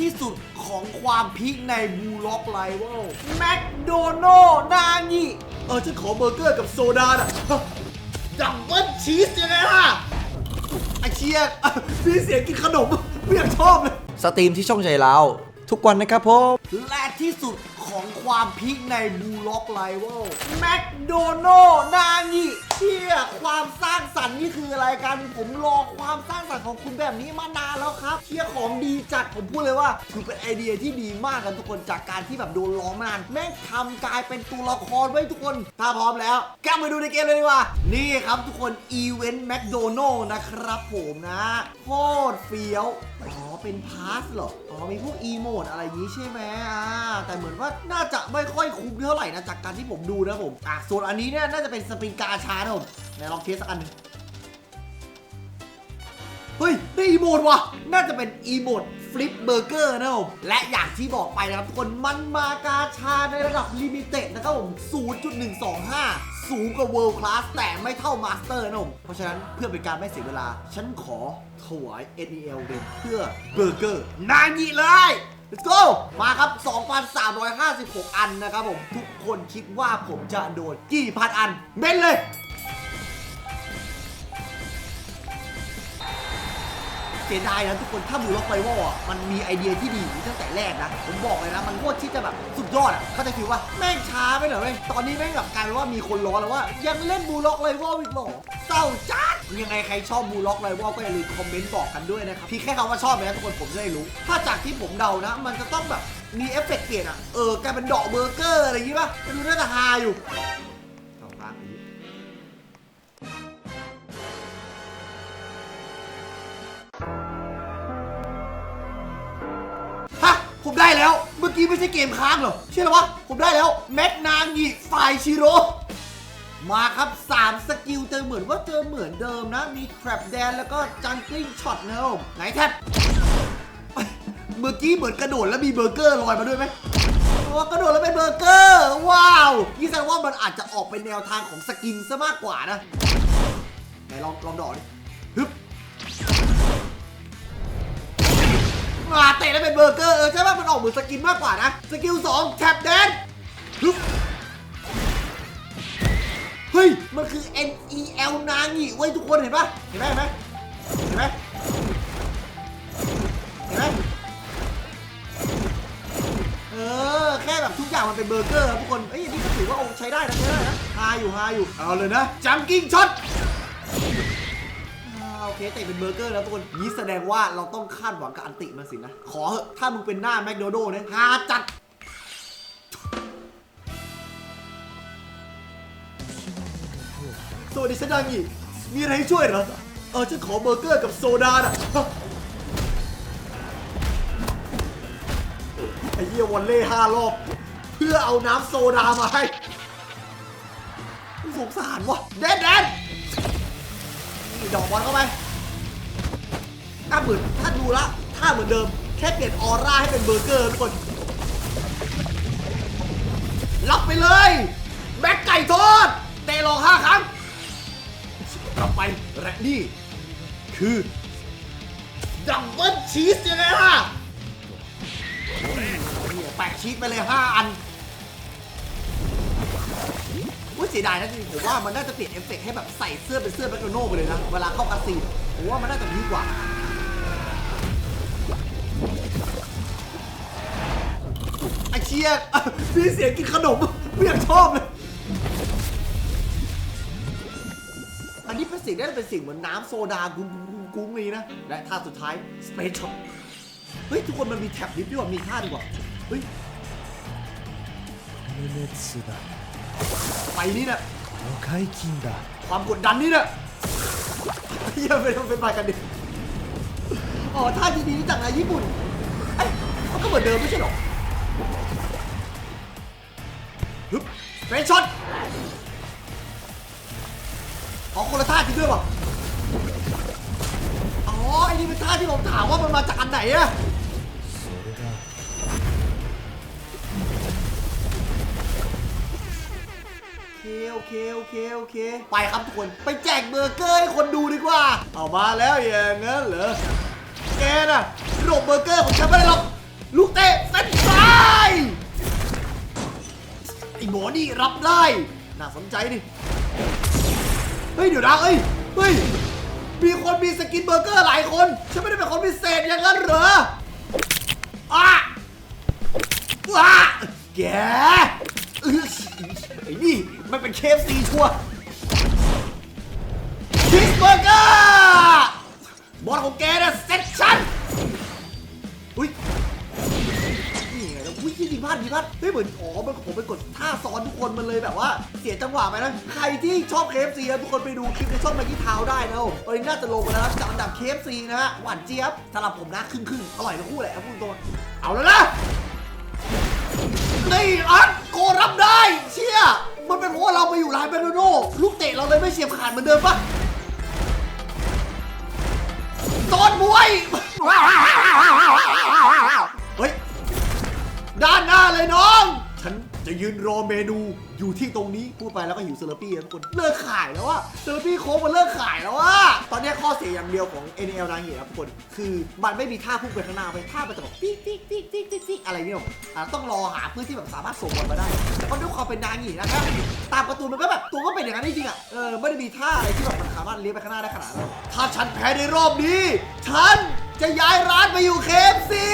ที่สุดของความพีคในบูล็อกไลเวลแมคโดนัลนางิเออฉันขอเบอร์เกอร์กับโซดาน่ะดับเบิลชีสยังไงล่ะไอเชียร์มีเสียงกินขนมไม่อยากชอบเลย สตรีมที่ช่องใจเราทุกวันนะครับผมและที่สุด ของความพีคในบูล็อกไลเวลแมคโดนัลนางิเชี่ยความสร้างสรรค์นี่คืออะไรกันผมรอความสร้างสรรค์ของคุณแบบนี้มานานแล้วครับเชี่ยของดีจัดผมพูดเลยว่าถือเป็นไอเดียที่ดีมากกันทุกคนจากการที่แบบโดนล้อมานานแม่งทำกลายเป็นตัวละครไว้ทุกคนถ้าพร้อมแล้วแกมาดูในเกมเลยดีกว่า นี่ครับทุกคนอีเวนต์แมคโดนัลนะครับผมนะโคตรเฟี้ยวอ๋อเป็นพาสเหรออ๋อมีพวกอีโมดอะไรอย่างนี้ใช่ไหมอ่าแต่เหมือนว่าน่าจะไม่ค่อยคุ้มเท่าไหร่นะจากการที่ผมดูนะผมอะส่วนอันนี้เนี่ยน่าจะเป็นสปริงกาชานะผมไหนลองเทสสักอันหนึ่งเฮ้ยได้อีโมดว่ะ น่าจะเป็นอีโมดฟลิปเบอร์เกอร์นะผมและอย่างที่บอกไปนะครับทุกคนมันมากาชาในระดับลิมิเต็ดนะครับผม 0.125 สูงกว่า World Class แต่ไม่เท่ามาสเตอร์นะผม เพราะฉะนั้นเพื่อเป็นการไม่เสียเวลา ฉันขอถวาย NEL เดนเพื่อเบอร์เกอร์นางิเลย let's go มาครับ 2,356 อันนะครับผม ทุกคนคิดว่าผมจะโดนกี่พันอัน เบ้นเลย เสียดายนะทุกคน ถ้ามูล็อกไฟวอลอะมันมีไอเดียที่ดีตั้งแต่แรกนะ ผมบอกเลยนะ มันโคตรที่จะแบบสุดยอดอะ เขาใจะคิดว่าแม่งช้าไปหน่อยเว้ยตอนนี้แม่งแบบกลายเป็นว่ามีคนร้อนแล้วว่า ยังเล่นบูล็อกไลวอลอีกเหรอเศร้าจัด ยังไงใครชอบบูล็อกไลวอลก็อย่าลืมคอมเมนต์บอกกันด้วยนะครับพี่แค่คำว่าชอบเลยนะทุกคนผมจะได้รู้ ถ้าจากที่ผมเดานะ มันจะต้องแบบมีเอฟเฟกต์เปลี่ยนอะเออกลายเป็นดอกเบอร์เกอร์อะไรอย่างงี้ป่ะไม่รู้น่าจะฮาอยู่ต่อมาอีกฮะผมได้แล้ว เมื่อกี้ไม่ใช่เกมค้างเหรอเชื่อหรอวะผมได้แล้วแมกนางิไฟชิโร่ มาครับ 3 สกิลเจอเหมือนว่าเจอเหมือนเดิมนะ มี Trap Dan แล้วก็ Juggling Shot นะครับผมไหนแท็บเมื่อกี้เหมือนกระโดดแล้วมีเบอร์เกอร์ลอยมาด้วยไหมว่ากระโดดแล้วเป็นเบอร์เกอร์ ว้าวนี่แสดงว่ามันอาจจะออกเป็นแนวทางของสกินซะมากกว่านะไหนลองลองดอกดิฮึบมาเตะแล้วเป็นเบอร์เกอร์เออใช่ป่ะมันออกเหมือนสกินมากกว่านะ สกิล2แท็บแดนฮึบ เฮ้ย มันคือ N E L นางิไว้ยทุกคนเห็นปะเห็นไหมเห็นไหมเห็นไหมเห็นไหมเออ แค่แบบทุกอย่างมันเป็นเบอร์เกอร์ครับทุกคน เอ้ยนี่ก็ถือว่าโอ้ใช้ได้นะใช้ได้นะฮาอยู่ฮาอยู่ เอาเลยนะ จังกิ้งช็อตโอเคเตะเป็นเบอร์เกอร์แล้วทุกคนนี่แสดงว่าเราต้องคาดหวังกับอันติมันสินะ ขอเหอะถ้ามึงเป็นหน้าแมคโดนัลด์เนี่ยฮาจัด สวัสดีฉันดังอีกมีอะไรให้ช่วยเหรอ เออฉันขอเบอร์เกอร์กับโซดาน่ะไอ้เหี้ยวอลเล่ห้ารอบ เพื่อเอาน้ำโซดามาให้สงสารวะแดนแดนนี่ดอกบอลเข้าไปถ้าเหมือนถ้าดูละถ้าเหมือนเดิม แค่เปลี่ยนออร่าให้เป็นเบอร์เกอร์ทุกคนรับไปเลย แบ็กไก่ทอดเตะลองห้าครั้ง กลับไปและนี่ คือดับเบิลชีสยังไงล่ะนี่แปะชีสไปเลย 5 อันว่าเสียดายนะจริงผมว่ามันน่าจะเปลี่ยนเอฟเฟกต์ให้แบบใส่เสื้อเป็นเสื้อแบ็คโนโน่ไปเลยนะ เวลาเข้าคาซีนผมว่ามันน่าจะดีกว่าไอเชียร์มีเสียงกินขนมไม่อยากชอบเลย สิ่งได้เป็นสิ่งเหมือนน้ำโซดากุ้งกุ้งนี้นะ และท่าสุดท้ายสเปซช็อตเฮ้ย ทุกคนมันมีแท็บดิฟด้วยว่ามีท่าดีกว่า เฮ้ยเมเนสดไปนี่นะความกดดันนี่นะเยี่ยมไปทำเป็นไปกันดิอ๋อท่าดีๆนี่จากในญี่ปุ่นเอ้ยเขาก็เหมือนเดิมไม่ใช่หรอฮึบเฟรชช็อต อ๋อคนละท่าจริงด้วยป่ะอ๋อไอ้นี่เป็นท่าที่ผมถามว่ามันมาจากอันไหนอะโอเคโอเคโอเคโอเค ไปครับทุกคนไปแจกเบอร์เกอร์ให้คนดูดีกว่า เอามาแล้วอย่างงั้นเหรอแกน่ะหลบเบอร์เกอร์ของฉันไม่ได้หรอกลูกเตะเส้นซายไอหมอนี่รับได้ น่าสนใจดิ เฮ้ยเดี๋ยวนะเอ้ยเฮ้ยมีคนมีสกินเบอร์เกอร์หลายคนฉันไม่ได้เป็นคนพิเศษอย่างนั้นเหรออะว้าแกไอ้นี่มันเป็นเคฟซีชัวชีสเบอร์เกอร์บอลของแกนะเซ็ตชั่น นี่ไงแล้วอุ้ยจริงๆพลาดจริงพลาดเฮ้ยเหมือนอ๋อมันผมไปกดท่าซ้อนทุกคนมันเลยแบบว่า เสียจังหวะไปนะ ใครที่ชอบเคฟซีทุกคนไปดูคลิปในช่องแมกกี้ทาได้นะผมตอนนี้น่าจะลงมาแล้วจากอันดับเคฟซีนะฮะหวานเจี๊ยบสำหรับผมนะครึ่งครึ่งอร่อยทั้งคู่แหละพูดตรงเอาแล้วนะนี่อัดโกรับได้เชี่ยมันเป็นเพราะว่าเราไปอยู่ร้านเบโนโนลูกเตะเราเลยไม่เฉียบขาดเหมือนเดิมปะตอนมวย ยืนรอเมนูอยู่ที่ตรงนี้พูดไปแล้วก็หิวเซอร์ปี้ทุกคนเลิกขายแล้วอะเซอร์ปี้โค้กมันเลิกขายแล้วอะตอนนี้ข้อเสียอย่างเดียวของ NL นางเหยียครับทุกคน คือมันไม่มีท่าพุ่งไปข้างหน้าไปท่ามันจะแบบติ๊กติ๊กติ๊กติ๊กติ๊กติ๊กอะไรเนี่ยหรอต้องรอหาเพื่อนที่แบบสามารถส่งบอลมาได้แต่ก็ด้วยความเป็นนางเหยียนะครับตามการ์ตูมันก็แบบตัวก็เป็นอย่างนั้นจริงอะเออไม่ได้มีท่าอะไรที่แบบมันสามารถเลี้ยงไปข้างหน้าได้ขนาดนั้นถ้าฉันแพ้ในรอบนี้ฉันจะย้ายร้านไปอยู่เคฟซี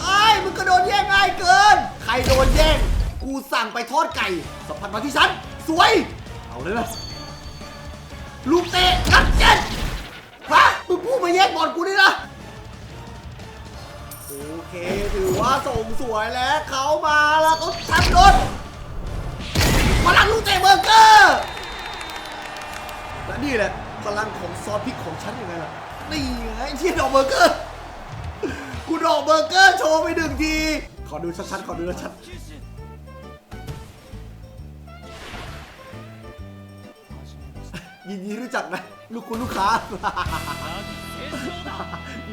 ไอ้มึงก็โดนแย่งง่ายเกิน ใครโดนแย่ง กูสั่งไปทอดไก่ สัมผัสมาที่ฉัน สวย เอาเลยนะลูกเตะนักเจ็ดฮะมึงพูดมาแย่งบอลกูนี่นะโอเค ถือว่าส่งสวยแล้วเขามาแล้วเขาแทบโดนพลังลูกเตะเบอร์เกอร์และนี่แหละพลังของซอสพริกของฉันยังไงล่ะ นี่ไงที่ดอกเบอร์เกอร์กูดอกเบอร์เกอร์โชว์ไปหนึ่งที ขอดูชัดๆ ขอดูชัด ยินดีรู้จักนะ ลูกคุณลูกค้า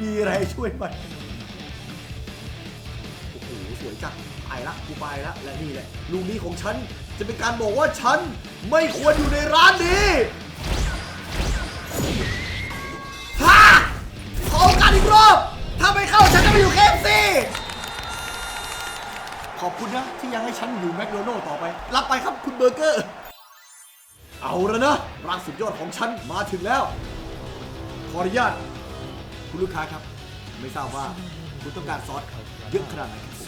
มีอะไรช่วยไหมโอ้โหสวยจังไปละกูไปละและนี่แหละลูกนี้ของฉันจะเป็นการบอกว่าฉันไม่ควรอยู่ในร้านนี้ฮ่าขอโอกาสอีกรอบถ้าไม่เข้าฉันจะไปอยู่เคฟซีขอบคุณนะที่ยังให้ฉันอยู่แมคโดนัลด์ต่อไป รับไปครับคุณเบอร์เกอร์ เอาแล้วนะร่างสุดยอดของฉันมาถึงแล้ว ขออนุญาตคุณลูกค้าครับ ไม่ทราบว่าคุณต้องการซอสเยอะขนาดไหนครับผ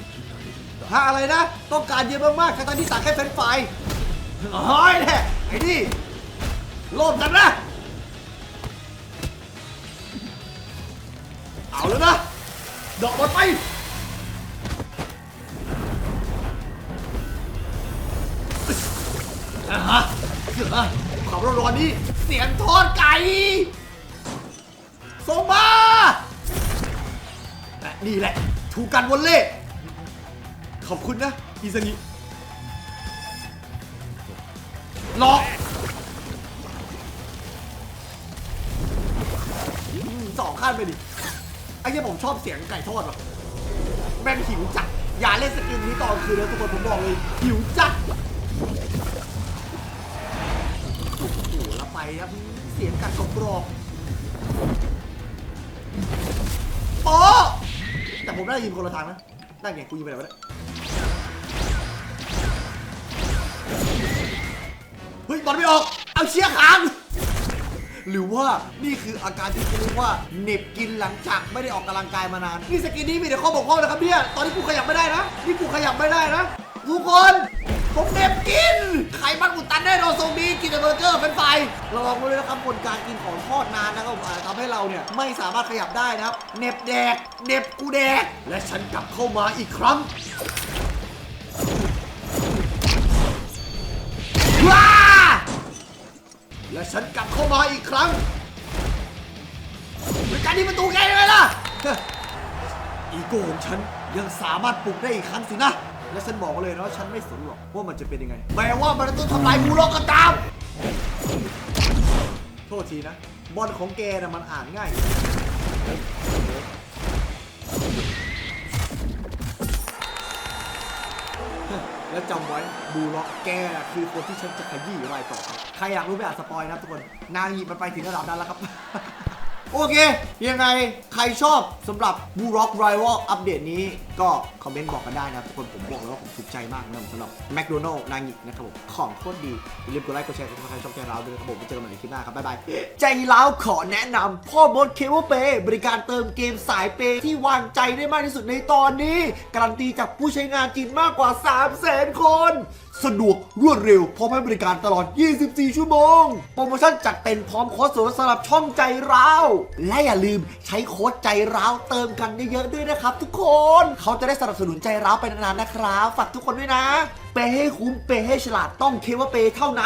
มถ้าอะไรนะ ต้องการเยอะมากๆทั้งๆที่สั่งแค่เฟรนช์ฟรายเฮ้ยแน่ไอ้นี่โลภกันนะเอาแล้วนะดอกบอลไป ร้อนๆนี้เสียงทอดไก่ส่งมาและนี่แหละถูกกันวอลเล่ขอบคุณนะอีซางิหลอกอืมสองขั้นไปดิไอ้ที่ผมชอบเสียงไก่ทอดว่ะแม่งหิวจัดอย่าเล่นสกินนี้ตอนคืนนะทุกคนผมบอกเลยหิวจัด ครับเสียงกัดกรอบโป๊ะแต่ผมได้ยินคนละทางนะได้ไงกูยิงไปไหนวะเนี่ยเฮ้ยบอลไม่ออก เอาเชียร์ค้างหรือว่านี่คืออาการที่เรียกว่าเหน็บกินหลังจากไม่ได้ออกกำลังกายมานาน นี่สกินนี้มีแต่ข้อบกพร่องนะครับเนี่ย ตอนนี้กูขยับไม่ได้นะ นี่กูขยับไม่ได้นะ ทุกคน ผมเหน็บกิน ไขมันอุดตันแน่นอนทรงนี้กินแต่เบอร์เกอร์เป็นไฟระวังไว้เลยนะครับผลการกินของทอดนานนะครับทำให้เราเนี่ยไม่สามารถขยับได้นะครับเน็บแดกเน็บกูแดก และฉันกลับเข้ามาอีกครั้งว้าและฉันกลับเข้ามาอีกครั้งเป็นการที่ประตูแกยังไงล่ะ อีโก้ของฉันยังสามารถปลุกได้อีกครั้งสินะ และฉันบอกเลยนะว่าฉันไม่สนหรอกว่ามันจะเป็นยังไง แม้ว่ามันจะต้องทำลายมูลอกก็ตาม โทษทีนะ บอลของแกนะมันอ่านง่าย แล้วจำไว้บูล็อกแกคือคนที่ฉันจะขยี้รายต่อไปใครอยากรู้ไม่อ่านสปอยนะครับทุกคน นางหยิบมันไปถึงระดับนั้นแล้วครับ โอเค ยังไงใครชอบสำหรับ b ู Rock Rival อัปเดตนี้ก็คอมเมนต์บอกกันได้นะทุกคนผมบอกเลยว่าผมถูกใจมากนะครับสำหรับ McDonald นางินะครับผม ของโคตรดี อย่าลืมกดไลค์กดแชร์กดติดตามช่องใจเราด้วยนะครับผมไปเจอกันใหม่ในคลิปหน้าครับ บ๊ายบาย ใจร้าวขอแนะนำพ่อบดเคเบิลเปย์บริการเติมเกมสายเปย์ที่วางใจได้มากที่สุดในตอนนี้ การันตีจากผู้ใช้งานจริงมากกว่า 3 0 0 0 0 0 คน สะดวกรวดเร็วพร้อมให้บริการตลอด 24 ชั่วโมง โปรโมชั่นจัดเต็มพร้อมโค้ดส่วนลดสำหรับช่องใจร้าวและอย่าลืมใช้โค้ดใจร้าวเติมกันเยอะๆด้วยนะครับ ทุกคนเขาจะได้สนับสนุนใจร้าวไปนานๆนะครับฝากทุกคนด้วยนะ เปย์ให้คุ้มเปย์ให้ฉลาดต้องเคว่าเปย์เท่านั้น